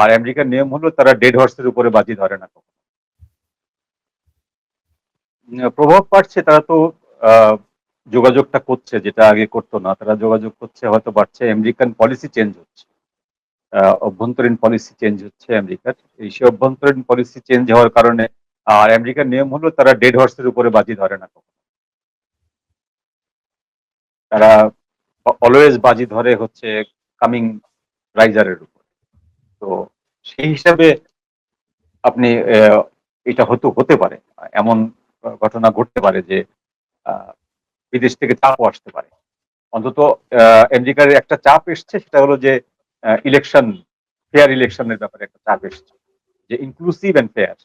আর আমেরিকার নিয়ম হলো তারা ডেড হর্সের উপরে বাজি ধরে না। প্রভাব পাচ্ছে, তারা তো যোগাযোগটা করছে, যেটা আগে করতো না। তারা যোগাযোগ করছে, হয়তো বাড়ছে। আমেরিকান পলিসি চেঞ্জ হচ্ছে। অভ্যন্তরীণ পলিসি চেঞ্জ হচ্ছে আমেরিকার। এই সে অভ্যন্তরীণ পলিসি চেঞ্জ হওয়ার কারণে আর আমেরিকার নিয়ম হলো তারা ডেড হর্সের উপরে বাজি ধরে না। তারা অলওয়েজ বাজি ধরে হচ্ছে কামিং রাইজারের উপর। তো সেই হিসাবে আপনি এটা হয়তো হতে পারে। এমন ঘটনা ঘটতে পারে যে বিদেশ থেকে চাপও আসতে পারে। অন্তত আমেরিকার একটা চাপ এসছে, সেটা হলো যে ইলেকশন ফেয়ার ইলেকশনের ব্যাপারে একটা চাপ এসছে। যে ইনক্লুসিভ অ্যান্ড ফেয়ার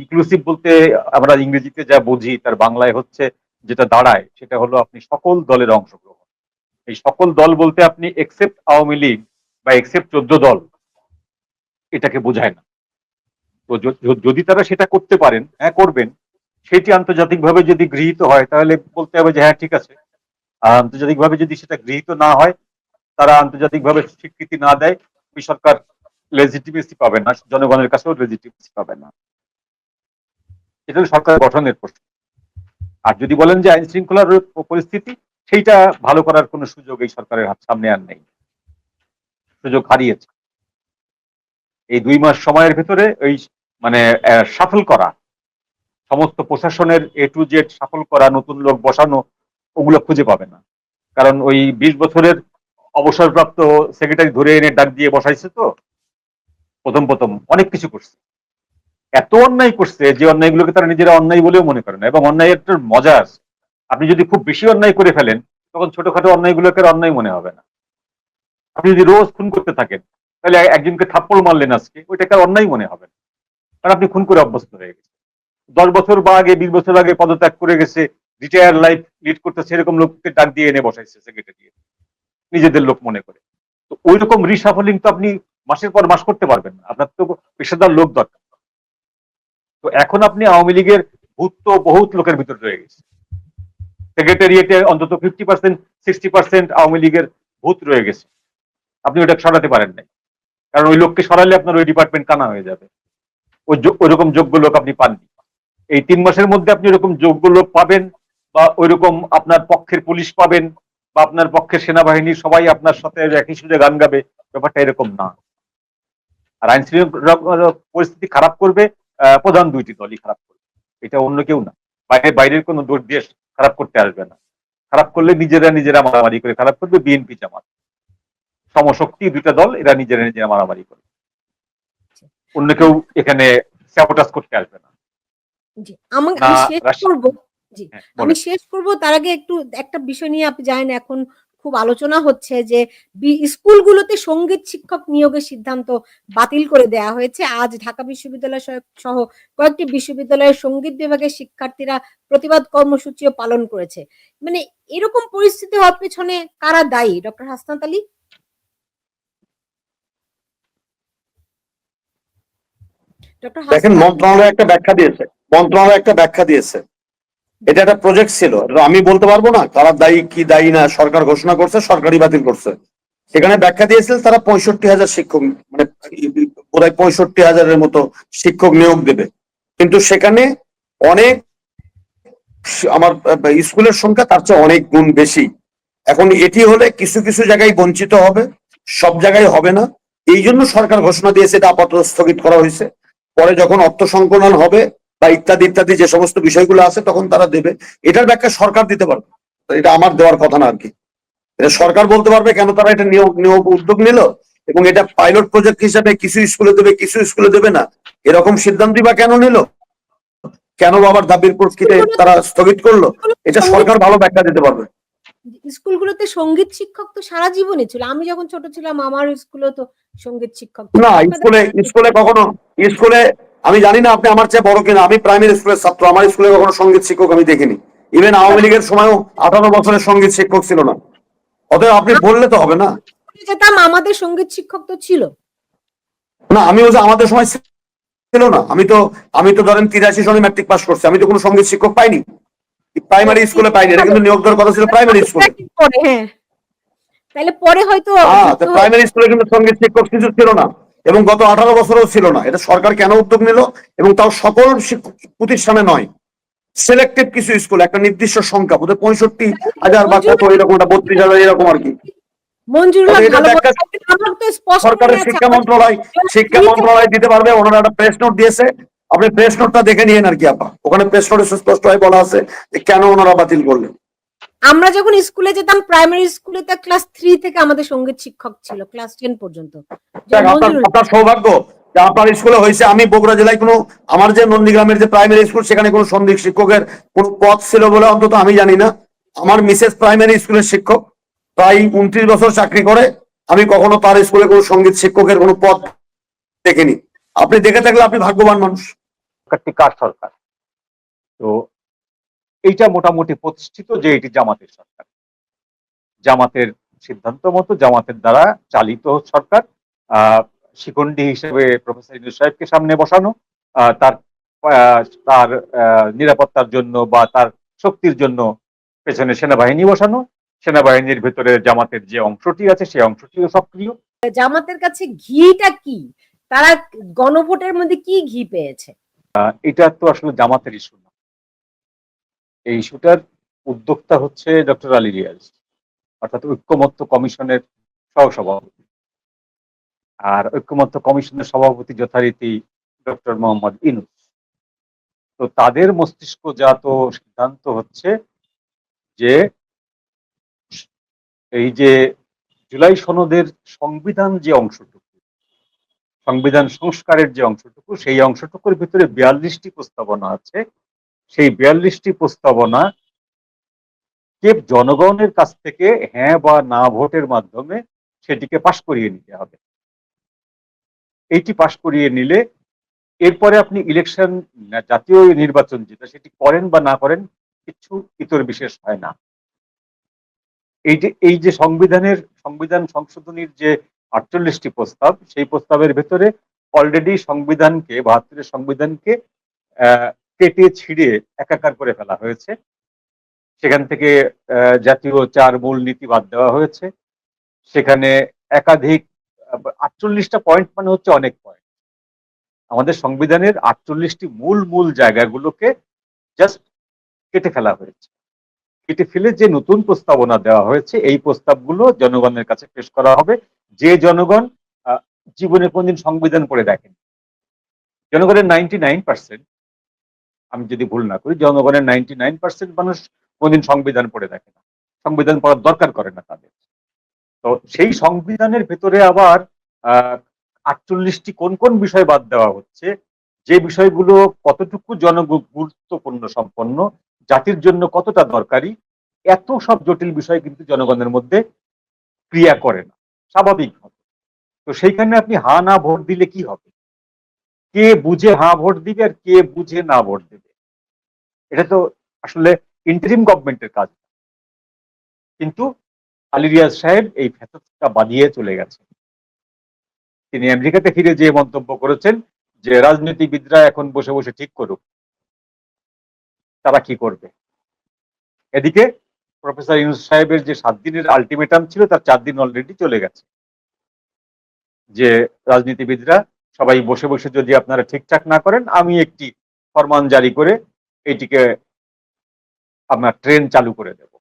ইনক্লুসিভ বলতে আমরা ইংরেজিতে যা বুঝি, তার বাংলায় হচ্ছে যেটা দাঁড়ায়, সেটা হলো আপনি সকল দলের অংশগ্রহণ। এই সকল দল বলতে আপনি এক্সেপ্ট আওয়ামী লীগ বা এক্সেপ্ট চোদ্দ দল। এটাকে বোঝায় না। তো যদি তারা সেটা করতে পারেন হ্যাঁ করবেন, সেটি আন্তর্জাতিকভাবে যদি গৃহীত হয়, তাহলে বলতে হবে যে হ্যাঁ ঠিক আছে। আর আন্তর্জাতিকভাবে যদি সেটা গৃহীত না হয়, তারা আন্তর্জাতিকভাবে স্বীকৃতি না দেয় ওই সরকার লেজিটিমেসি পাবে না, জনগণের কাছেও লেজিটিমেসি পাবে না। এটা হলো সরকার গঠনের প্রশ্ন। আর যদি বলেন যে আইন শৃঙ্খলার পরিস্থিতি, সেইটা ভালো করার কোনো সুযোগ এই সরকারের হাত, সামনে আর নেই। সুযোগ হারিয়েছে। এই দুই মাস সময়ের ভেতরে ওই মানে সাফল করা, সমস্ত প্রশাসনের এ টু জেড সাফল করা, নতুন লোক বসানো, ওগুলো খুঁজে পাবে না। কারণ ওই বিশ বছরের অবসরপ্রাপ্ত সেক্রেটারি ধরে এনে ডাক দিয়ে বসাইছে তো, প্রথম প্রথম অনেক কিছু করছে। এত অন্যায় করছে যে অন্যায়গুলোকে তারা নিজেরা অন্যায় বলেও মনে করে না, এবং অন্যায় একটা মজা আছে। আপনি যদি খুব বেশি অন্যায় করে ফেলেন, তখন ছোটখাটো অন্যায়গুলোকে অন্যায় মনে হবে না। আপনি যদি রোজ খুন করতে থাকেন তাহলে একজনকে থাপ্পড় মারলেন আজকে ওইটাকে অন্যায় মনে হবে কারণ আপনি খুন করে অভ্যস্ত হয়ে গেছে দশ বছর বা আগে, বিশ বছর আগে পদত্যাগ করে গেছে রিটায়ার লাইফ লিড করতে সেরকম লোককে ডাক দিয়ে এনে বসাইছে সেক্রেটারি নিজেদের লোক মনে করে। তো ওই রকম রিসাফলিং তো আপনি মাসের পর মাস করতে পারবেন না। আপনার তো পেশাদার লোক দরকার। তো এখন আপনি আওয়ামী লীগের ভূত তো বহুত লোকের ভিতর রয়ে গেছে। সেক্রেটারিয়েটে অন্তত fifty percent sixty percent Awami লীগের ভূত রয়ে গেছে। আপনি ওটা সরাতে পারেন নাই। কারণ ওই লোককে সরালে আপনার ওই ডিপার্টমেন্ট কানা হয়ে যাবে। ওই ওইরকম যোগ্য লোক আপনি পাননি। এই তিন মাসের মধ্যে আপনি ওরকম যোগ্য লোক পাবেন বা ওইরকম আপনার পক্ষের পুলিশ পাবেন বা আপনার পক্ষের সেনাবাহিনী সবাই আপনার সাথে একই সুরে গান গাবে, ব্যাপারটা এরকম না। আর আইন পরিস্থিতি খারাপ করবে প্রধান দুইটি দলই খারাপ করবে। এটা অন্য কেউ না। বাইরে বাইরের কোনো দোষ দেশ খারাপ করতে আসবে না। খারাপ করলে নিজেরা নিজেরা মারামারি করে খারাপ করবে, বিএনপি জামাত। সমশক্তি দুইটা দল এরা নিজেরা নিজেরা মারামারি করে। অন্য কেউ এখানে স্যাবোটাস করতে আসবে না। আমি শেষ করব। জি হ্যাঁ, আমি শেষ করব। তার আগে একটু একটা বিষয় নিয়ে আপনি জানেন এখন খুব আলোচনা হচ্ছে যে স্কুলগুলোতে সংগীত শিক্ষক নিয়োগের সিদ্ধান্ত বাতিল করে দেওয়া হয়েছে। আজ ঢাকা বিশ্ববিদ্যালয় সহ- সহ কয়েকটি বিশ্ববিদ্যালয়ের সংগীত বিভাগের শিক্ষার্থীরা প্রতিবাদ কর্মসূচিও পালন করেছে। মানে এরকম পরিস্থিতি হওয়ার পেছনে কারা দায়ী? ডক্টর হাসনাত আলী? দেখেন, মন্ত্রণালয় একটা ব্যাখ্যা দিয়েছে। মন্ত্রণালয় একটা ব্যাখ্যা দিয়েছে। এটা একটা প্রজেক্ট ছিল। আমি বলতে পারব না কারা দায়ী, কি দায়ী না, সরকার ঘোষণা করছে সরকারি বাতিল করছে। সেখানে ব্যাখ্যা দিয়েছিল, তারা পঁয়ষট্টি হাজার শিক্ষক মানে প্রায় পঁয়ষট্টি হাজারের মতো শিক্ষক নিয়োগ দেবে। কিন্তু সেখানে অনেক আমার স্কুলের সংখ্যা তার চেয়ে অনেক গুণ বেশি। এখন এটি হলে কিছু কিছু জায়গায় বঞ্চিত হবে, সব জায়গায় হবে না। এই জন্য সরকার ঘোষণা দিয়েছে, এটা আপাতত স্থগিত করা হয়েছে। পরে যখন অর্থ সংকলন হবে বা ইত্যাদি ইত্যাদি যে সমস্ত বিষয়গুলো আছে, তখন তারা দেবে। এটার ব্যাখ্যা সরকার দিতে পারবে এটা আমার দেওয়ার কথা না আর কি। এটা সরকার বলতে পারবে কেন তারা এটা নিয়োগ নিয়োগ উদ্যোগ নিল? এবং এটা পাইলট প্রজেক্ট হিসেবে কিছু স্কুলে দেবে, কিছু স্কুলে দেবে না? এরকম সিদ্ধান্তই বা কেন নিল? কেন বাবার দাবির প্রকৃতি তারা স্থগিত করল? এটা সরকার ভালো ব্যাখ্যা দিতে পারবে। স্কুলগুলোতে সংগীত শিক্ষক তো সারা জীবনই ছিল। আমি যখন ছোট ছিলাম আমার স্কুলেও তো সংগীত শিক্ষক না স্কুলে স্কুলে কখনো স্কুলে আমি জানি না আপনি আমার চেয়ে বড় কিনা। আমি প্রাইমারি স্কুলের ছাত্র আমার স্কুলে কখনো সংগীত শিক্ষক আমি দেখিনি। ইভেন আওয়ামী লীগের সময়ও আঠারো বছরের সংগীত শিক্ষক ছিল না। অতএব আপনি বললে তো হবে না। যেতাম আমাদের সংগীত শিক্ষক তো ছিল। না আমি ওই যে আমাদের সময় ছিল না। আমি তো আমি তো ধরেন তিরাশি সনে ম্যাট্রিক পাস করছি। আমি তো কোনো সংগীত শিক্ষক পাইনি। প্রাইমারি স্কুলে পাইনি এটা কিন্তু নিয়োগ দেওয়ার কথা ছিল প্রাইমারি স্কুলে হ্যাঁ। তাহলে পরে হয়তো হ্যাঁ প্রাইমারি স্কুলে কিন্তু সংগীত শিক্ষক কিছু ছিল না এবং গত আঠারো বছরও ছিল না। এটা সরকার কেন উদ্যোগ নিল এবং তাও সকল প্রতিষ্ঠানে নয়। সিলেক্টেড কিছু স্কুল একটা নির্দিষ্ট সংখ্যা বোধহয় পঁয়ষট্টি হাজার বা কত এরকম একটা বত্রিশ হাজার এরকম আর কি। সরকারের শিক্ষা মন্ত্রণালয় শিক্ষা মন্ত্রণালয় দিতে পারবে ওনারা একটা প্রেস নোট দিয়েছে আপনি প্রেস নোটটা দেখে নিয়েন আর কি আপা। ওখানে প্রেস নোটে সুস্পষ্ট হয়ে বলা আছে যে কেন ওনারা বাতিল করলেন। আমরা যখন স্কুলে যেতাম প্রাইমারি স্কুলে তো ক্লাস থ্রি থেকে আমাদের সংগীত শিক্ষক ছিল ক্লাস টেন পর্যন্ত। আপনার সৌভাগ্য যে আপনার স্কুলে হয়েছে আমি বগুড়া জেলায় কোনো আমার যে নন্দীগ্রামের যে প্রাইমারি স্কুল সেখানে কোনো সন্দিক শিক্ষকের কোনো পদ ছিল বলে অন্তত আমি জানি না। আমার মিসেস প্রাইমারি স্কুলের শিক্ষক প্রায় উনত্রিশ বছর চাকরি করে। আমি কখনো তার স্কুলে কোনো সংগীত শিক্ষকের কোনো পদ দেখিনি। আপনি দেখে থাকলে আপনি ভাগ্যবান মানুষ। সরকারটি কার সরকার? তো এইটা মোটামুটি প্রতিষ্ঠিত যে এটি জামাতের সরকার। জামাতের সিদ্ধান্ত মতো জামাতের দ্বারা চালিত সরকার শিখণ্ডী হিসেবে প্রফেসর ইউনুস সাহেবকে সামনে বসানো তার তার নিরাপত্তার জন্য বা তার শক্তির জন্য পেছনে সেনাবাহিনী বসানো, সেনাবাহিনীর ভেতরে জামাতের যে অংশটি আছে সেই অংশটিও সক্রিয়। জামাতের কাছে ঘিটা কি? তারা গণভোটের মধ্যে কি ঘি পেয়েছে? এটা তো আসলে জামাতের ইস্যু না। এই ইস্যুটার উদ্যোক্তা হচ্ছে ডক্টর আলী রিয়াজ, অর্থাৎ ঐক্যমত্য কমিশনের সহসভাপতি। আর ঐক্যমত্য কমিশনের সভাপতি যথারীতি ডক্টর মোহাম্মদ ইনুস। তো তাদের মস্তিষ্কজাত সিদ্ধান্ত হচ্ছে যে, এই যে জুলাই সনদের সংবিধান যে অংশটুকু সংবিধান সংস্কারের যে অংশটুকু, সেই অংশটুকুর ভিতরে বিয়াল্লিশটি প্রস্তাবনা আছে। সেই বিয়াল্লিশটি প্রস্তাবনা কে জনগণের কাছ থেকে হ্যাঁ বা না ভোটের মাধ্যমে সেটিকে পাশ করিয়ে নিতে হবে। এইটি পাশ করিয়ে নিলে এরপরে আপনি ইলেকশন, জাতীয় নির্বাচন যেটা সেটি করেন বা না করেন, কিছু ইতর বিশেষ হয় না। এই যে এই যে সংবিধানের, সংবিধান সংশোধনীর যে আটচল্লিশটি প্রস্তাব। সেই প্রস্তাবের ভেতরে অলরেডি সংবিধানকে, বাহাত্তরের সংবিধানকে কেটে ছিঁড়ে একাকার করে ফেলা হয়েছে। সেখান থেকে জাতীয় চার মূল নীতি বাদ দেওয়া হয়েছে। সেখানে একাধিক, আটচল্লিশটা পয়েন্ট মানে হচ্ছে অনেক পয়েন্ট আমাদের সংবিধানের আটচল্লিশটি মূল মূল জায়গাগুলোকে জাস্ট কেটে ফেলা হয়েছে। কেটে ফেলে যে নতুন প্রস্তাবনা দেওয়া হয়েছে, এই প্রস্তাবগুলো জনগণের কাছে পেশ করা হবে। যে জনগণ জীবনে কোনদিন সংবিধান পড়ে দেখেন। জনগণের নাইনটি নাইন পার্সেন্ট আমি যদি ভুল না করি, জনগণের নাইনটি নাইন পার্সেন্ট মানুষ কোনদিন সংবিধান পড়ে দেখে না। সংবিধান পড়ার দরকার করে না তাদের। তো সেই সংবিধানের ভেতরে আবার আটচল্লিশটি কোন কোন বিষয় বাদ দেওয়া হচ্ছে, যে বিষয়গুলো কতটুকু জনগুরুত্বপূর্ণ সম্পন্ন, জাতির জন্য কতটা দরকারি, এত সব জটিল বিষয় কিন্তু জনগণের মধ্যে ক্রিয়া করে না। স্বাভাবিকভাবে তো সেইখানে আপনি হা না ভোট দিলে কি হবে? কে বুঝে হা ভোট দিবে আর কে বুঝে না ভোট দেবে? এটা তো আসলে ইন্টারিম গভর্নমেন্টের কাজ। কিন্তু আলী রিয়াজ সাহেব এই ফ্যাসটা বানিয়ে চলে গেছে তিনি আমেরিকাতে ফিরে যে মন্তব্য করেছেন যে রাজনীতিবিদরা এখন বসে বসে ঠিক করুক। তারা কি করবে? এদিকে প্রফেসর ইউনুস সাহেবের যে সাত দিনের আলটিমেটাম ছিল, তার চার দিন অলরেডি চলে গেছে। যে রাজনীতিবিদরা সবাই বসে বসে যদি আপনারা ঠিকঠাক না করেন, আমি একটি ফরমান জারি করে এটিকে আপনার ট্রেন চালু করে দেব।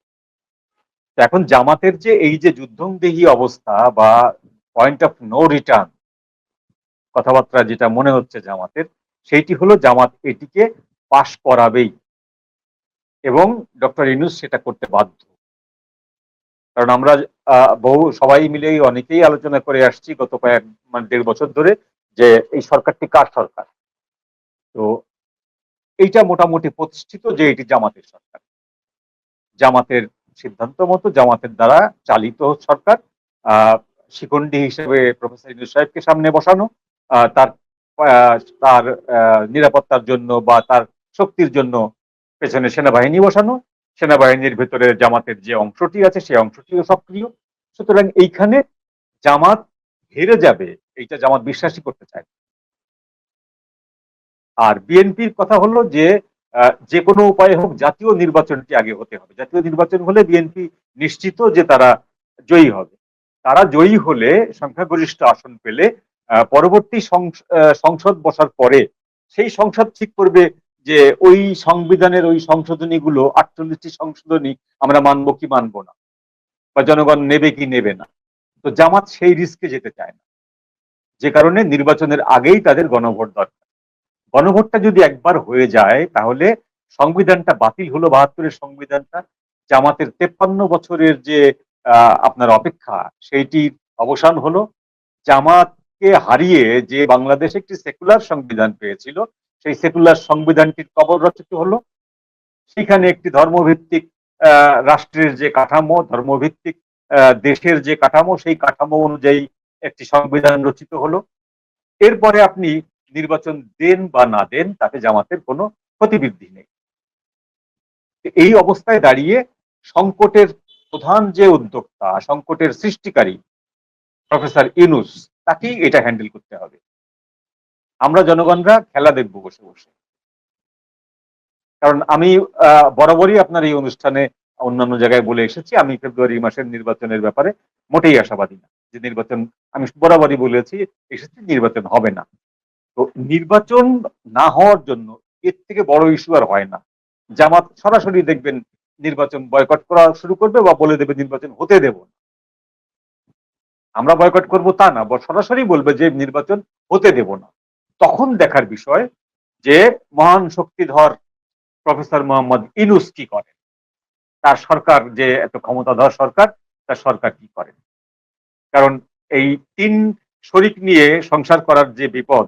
এখন জামাতের যে এই যে যুদ্ধংদেহী অবস্থা বা পয়েন্ট অফ নো রিটার্ন কথাবার্তা যেটা মনে হচ্ছে জামাতের, সেইটি হলো জামাত এটিকে পাশ করাবেই। এবং ডক্টর ইনুস সেটা করতে বাধ্য। কারণ আমরা বহু, সবাই মিলেই অনেকেই আলোচনা করে আসছি গত কয়েক মানে দেড় বছর ধরে যে এই সরকারটি কার সরকার? তো এইটা মোটামুটি প্রতিষ্ঠিত যে এটি জামাতের সরকার। জামাতের সিদ্ধান্ত মতো জামাতের দ্বারা চালিত সরকার আহ শিখণ্ডী হিসেবে প্রফেসর ইউনুস সাহেবকে সামনে বসানো তার তার নিরাপত্তার জন্য বা তার শক্তির জন্য পেছনে সেনাবাহিনী বসানো, সেনাবাহিনীর ভেতরে জামাতের যে অংশটি আছে সেই অংশটিও সক্রিয়। সুতরাং এইখানে জামাত হেরে যাবে, এইটা জামাত বিশ্বাসই করতে চায় আর বিএনপির কথা হলো যে যে কোনো উপায়ে হোক জাতীয় নির্বাচনটি আগে হতে হবে। জাতীয় নির্বাচন হলে বিএনপি নিশ্চিত যে তারা জয়ী হবে। তারা জয়ী হলে সংখ্যাগরিষ্ঠ আসন পেলে পরবর্তী সংসদ বসার পরে সেই সংসদ ঠিক করবে যে ওই সংবিধানের ওই সংশোধনী সংশোধনীগুলো আটচল্লিশটি সংশোধনী আমরা মানবো কি মানবো না? বা জনগণ নেবে কি নেবে না? তো জামাত সেই রিস্কে যেতে চায় না। যে কারণে নির্বাচনের আগেই তাদের গণভোট দরকার। গণভোটটা যদি একবার হয়ে যায়, তাহলে সংবিধানটা বাতিল হলো, বাহাত্তরের সংবিধানটা। জামাতের তেপ্পান্ন বছরের যে আপনার অপেক্ষা, সেইটির অবসান হলো। জামাতকে হারিয়ে যে বাংলাদেশ একটি সেকুলার সংবিধান পেয়েছিল সেই সেকুলার সংবিধানটির কবর রচিত হলো? সেখানে একটি ধর্মভিত্তিক রাষ্ট্রের যে কাঠামো, ধর্মভিত্তিক দেশের যে কাঠামো, সেই কাঠামো অনুযায়ী একটি সংবিধান রচিত হলো। এরপরে আপনি নির্বাচন দেন বা না দেন, তাতে জামাতের কোনো ক্ষতিবৃদ্ধি নেই। এই অবস্থায় দাঁড়িয়ে সংকটের প্রধান যে উদ্যোক্তা, সংকটের সৃষ্টিকারী প্রফেসর ইনুস তাকেই এটা হ্যান্ডেল করতে হবে। আমরা জনগণরা খেলা দেখব বসে বসে। কারণ আমি বরাবরই আপনার এই অনুষ্ঠানে অন্যান্য জায়গায় বলে এসেছি, আমি ফেব্রুয়ারি মাসের নির্বাচনের ব্যাপারে মোটেই আশাবাদী না যে নির্বাচন, আমি বরাবরই বলেছি, এসেছি, নির্বাচন হবে না। তো নির্বাচন না হওয়ার জন্য এর থেকে বড় ইস্যু আর হয় না। জামাত সরাসরি দেখবেন নির্বাচন বয়কট করা শুরু করবে বা বলে দেবে নির্বাচন হতে দেব না। আমরা বয়কট করব তা না সরাসরি বলবে যে নির্বাচন হতে দেব না। তখন দেখার বিষয় যে মহান শক্তিধর প্রফেসর মোহাম্মদ ইনুস কি করেন? তার সরকার যে এত ক্ষমতাধর সরকার, তার সরকার কি করেন? কারণ এই তিন শরিক নিয়ে সংসার করার যে বিপদ,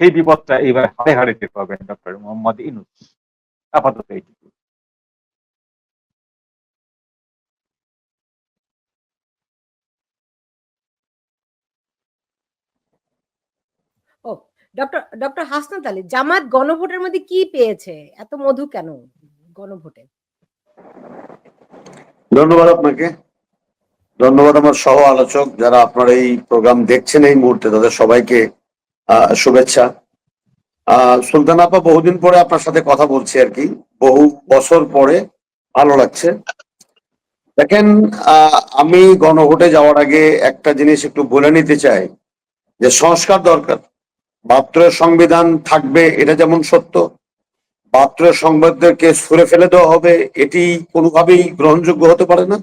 সেই বিপদটা এবার হাড়ে হাড়ে টের পাবেন ডক্টর মোহাম্মদ ইনুস। আপাতত এইটুকু। ও ডক্টর ডক্টর হাসনাত আলী, জামাত গণভোটের মধ্যে কি পেয়েছে? এত মধু কেন গণভোটে? ধন্যবাদ আপনাকে। ধন্যবাদ আমার সহ আলোচক যারা আপনার এই প্রোগ্রাম দেখছেন এই মুহূর্তে, তাদের সবাইকে শুভেচ্ছা। সুলতান আপা বহুদিন পরে আপনার সাথে কথা বলছি আর কি। বহু বছর পরে ভালো লাগছে। দেখেন আমি গণভোটে যাওয়ার আগে একটা জিনিস একটু বলে নিতে চাই, যে সংস্কার দরকার। বাহাত্তরের সংবিধান থাকবে, এটা যেমন সত্য। মাত্র সংবাদদেরকে সরে ফেলে দেওয়া হবে, এটি কোনোভাবেই গ্রহণযোগ্য হতে পারে না।